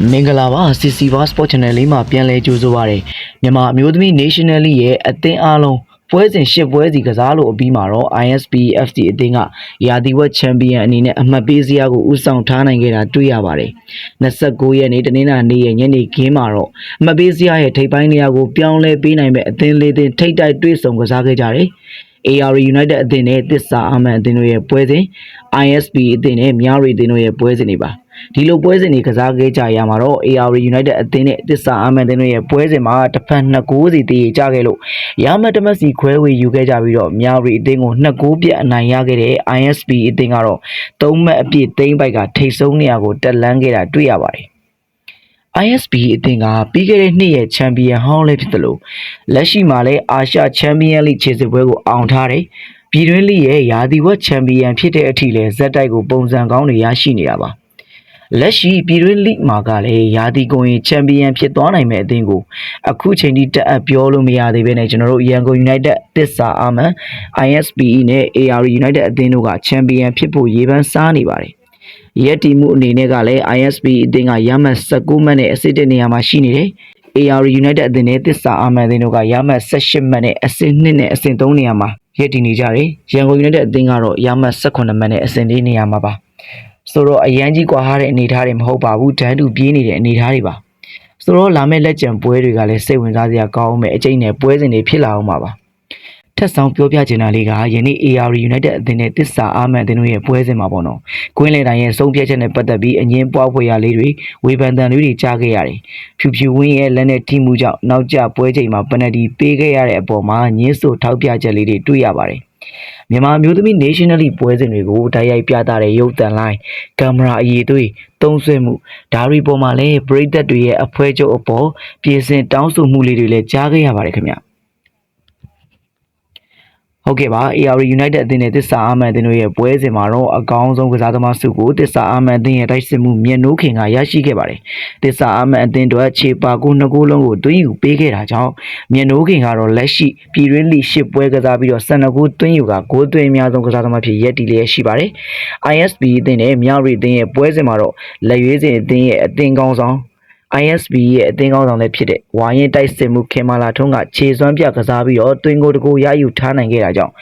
မင်္ဂလာပါ CC Bar Sport Channel လေးမှာပြန်လည်ကြိုဆိုပါရစေမြန်မာအမျိုးသမီး National League ရဲ့အသင်းအားလုံးပွဲစဉ်၈ပွဲစီကစားလို့အပြီးမှာတော့ ISP FC အသင်းကရာသီဝက်ချန်ပီယံအနေနဲ့အမှတ်ပေးစရာကိုဦးဆောင်ထားနိုင်ခဲ့တာတွေ့ရပါတယ်29ရက်နေ့တနင်္လာနေ့ရဲ့ညနေခင်းမှာတော့အမှတ်ပေးစရာရဲ့ထိပ်ပိုင်းနေရာကိုပြောင်းလဲပေးနိုင်မဲ့အသင်းလေးသင်းထိပ်တိုက်တွေ့ဆုံကစားခဲ့ကြတယ် AR United အသင်းနဲ့တစ္ဆာအမန်အသင်းတို့ရဲ့ပွဲစဉ် ISP အသင်းနဲ့မြရီအသင်းတို့ရဲ့ပွဲစဉ်တွေပါ ဒီလိုပွဲစဉ်တွေကစားခဲ့ကြရမှာတော့ AR United အသင်းနဲ့တစ္ဆာအမန်အသင်းတို့ရဲ့ပွဲစဉ်မှာတစ်ဖက်2ဂိုးစီတည်ကြခဲ့လို့ရမတ်တမတ်စီခွဲဝေယူခဲ့ကြပြီးတော့မြရီအသင်းကို2ဂိုးပြတ်အနိုင်ရခဲ့တဲ့ ISP အသင်းကတော့3မှတ်အပြည့်သိမ်းပိုက်ကထိတ်ဆုံးနေရာကိုတက်လန်းခဲ့တာတွေ့ရပါတယ် ISB အသင်းကပြီးခဲ့တဲ့နှစ်ရဲ့ချန်ပီယံဟောင်းလည်းဖြစ်သလိုလက်ရှိမှာလည်းအာရှချန်ပီယံလိခြေစစ်ပွဲကိုအောင်ထားတယ်။ပြည်တွင်းလိရဲ့ယာတီဝက်ချန်ပီယံဖြစ်တဲ့အထိလည်းဇက်တိုက်ကိုပုံစံကောင်းတွေရရှိနေတာပါ။ လက်ရှိပြည်တွင်းလိမှာကလည်းယာတီကုန်ရင်ချန်ပီယံဖြစ်သွားနိုင်မဲ့အသင်းကိုအခုချိန်ထိတက်အပ်ပြောလို့မရသေးဘဲနဲ့ကျွန်တော်တို့ရန်ကုန် United တစ္ဆာအာမန် ISBE နဲ့ AR United အသင်းတို့ကချန်ပီယံဖြစ်ဖို့ရေပန်းစားနေပါတယ်။ရက်တီမှုအနေနဲ့ကလည်း ISB အသင်းကရမှတ်19မှတ်နဲ့အဆင့်1နေရာမှာရှိနေတယ်။ AR United အသင်းနဲ့တစ္ဆာအာမန်အသင်းတို့ကရမှတ်18မှတ်နဲ့အဆင့်2နဲ့အဆင့်3နေရာမှာရက်တည်နေကြတယ်။ရန်ကုန် United အသင်းကတော့ရမှတ်18မှတ်နဲ့အဆင့်4နေရာမှာပါ။ ဆိုတော့အရန်ကြီးကွာဟားတဲ့အနေအထားတွေမဟုတ်ပါဘူး။တန်းတူပြေးနေတဲ့အနေအထားတွေပါ။ဆိုတော့လာမယ့်လက်ကျန်ပွဲတွေကလည်းစိတ်ဝင်စားစရာကောင်းမယ်အကျိတ်နဲ့ပွဲစဉ်တွေဖြစ်လာအောင်ပါပါ။ထက်ဆောင်ပြောပြချင်တာလေးကယနေ့ AR United အသင်းနဲ့တစ္ဆာအာမန်အသင်းတို့ရဲ့ပွဲစဉ်မှာပေါ့နော်။ကွင်းလေတိုင်းရဲ့ဆုံးဖြတ်ချက်နဲ့ပတ်သက်ပြီးအငင်းပွားဖွယ်ရာလေးတွေဝေဖန်တန်လေးတွေကြားခဲ့ရတယ်။ဖြူဖြူဝင်းရဲ့လက်နဲ့ထိမှုကြောင့်နောက်ကျပွဲချိန်မှာပနတီပေးခဲ့ရတဲ့အပေါ်မှာညှင်းဆိုထောက်ပြချက်လေးတွေတွေ့ရပါတယ်။ မြန်မာမျိုးသမီး National League ပွဲစဉ်တွေကိုတိုက်ရိုက်ပြသတဲ့ရုပ်သံလိုင်းကင်မရာအရေးသွေးသုံးဆွဲမှုဒါတွေပေါ်မှာလည်းပရိသတ်တွေရဲ့အဖွဲချုပ်အပေါ်ပြင်ဆင်တောင်းဆိုမှုလေးတွေလည်းကြားခဲ့ရပါတယ်ခင်ဗျ။ ဟုတ်ကဲ့ပါ AR United အသင်းနဲ့တစ္ဆာအာမန်အသင်းတို့ရဲ့ပွဲစဉ်မှာတော့အကောင်းဆုံးကစားသမားစုကိုတစ္ဆာအာမန်အသင်းရဲ့တိုက်စစ်မှုမြတ်နိုးခင်ကရရှိခဲ့ပါတယ်။တစ္ဆာအာမန်အသင်းတို့ခြေပါကိုနှစ်ကိုးလုံးကိုသွင်းယူပေးခဲ့တာကြောင့်မြတ်နိုးခင်ကတော့လက်ရှိပြည်တွင်းလိရှစ်ပွဲကစားပြီးတော့12ကိုးသွင်းယူကဂိုးသွင်းအများဆုံးကစားသမားဖြစ်ရက်တီလျက်ရှိပါတယ်။ ISB အသင်းနဲ့မြရီအသင်းရဲ့ပွဲစဉ်မှာတော့လက်ရွေးစင်အသင်းရဲ့အသင်းကောင်းဆောင် ISB ရဲ့အသင်းကောင်းဆောင်လည်းဖြစ်တဲ့ဝါရင်တိုက်စစ်မှုခင်မာလာထွန်းကခြေစွမ်းပြကစားပြီးတော့တွင်ကိုတကိုရယူထားနိုင်ခဲ့တာကြောင့်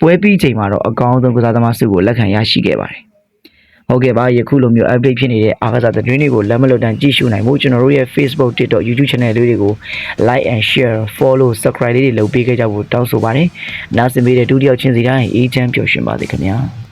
ပွဲပြီးချိန်မှာတော့အကောင်းဆုံးကစားသမားစုကိုလက်ခံရရှိခဲ့ပါတယ်။ဟုတ်ကဲ့ပါယခုလိုမျိုး update ဖြစ်နေတဲ့အားကစားသတင်းတွေကိုလက်မလွတ်တမ်းကြည့်ရှုနိုင်မှုကျွန်တော်တို့ရဲ့ Facebook, TikTok, YouTube channel လေးတွေကို like and share, follow, subscribe လေးတွေလုပ်ပေးခဲ့ကြဖို့တောင်းဆိုပါတယ်။နောက်စင်ပေးတဲ့ဒုတိယချင်းစီတိုင်းအေးချမ်းပျော်ရွှင်ပါစေခင်ဗျာ။